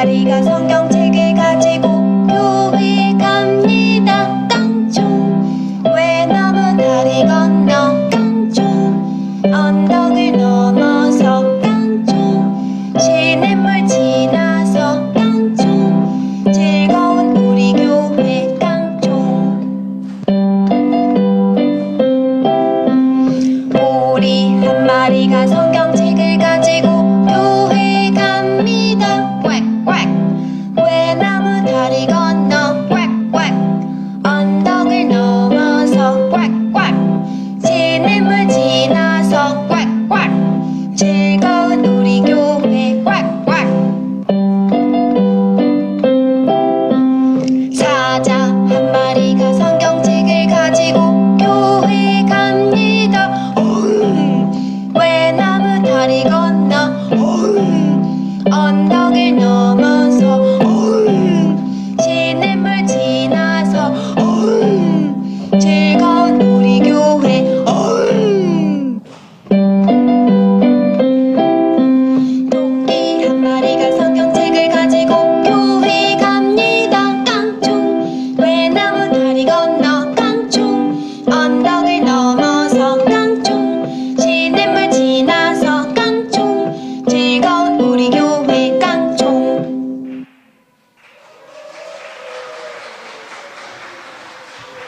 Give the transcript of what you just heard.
다리가 성경책을 가지고 교회 갑니다. 깡총 외나무 다리 건너? 깡총 언덕을 넘어서 깡총 시냇물 지 Arigato.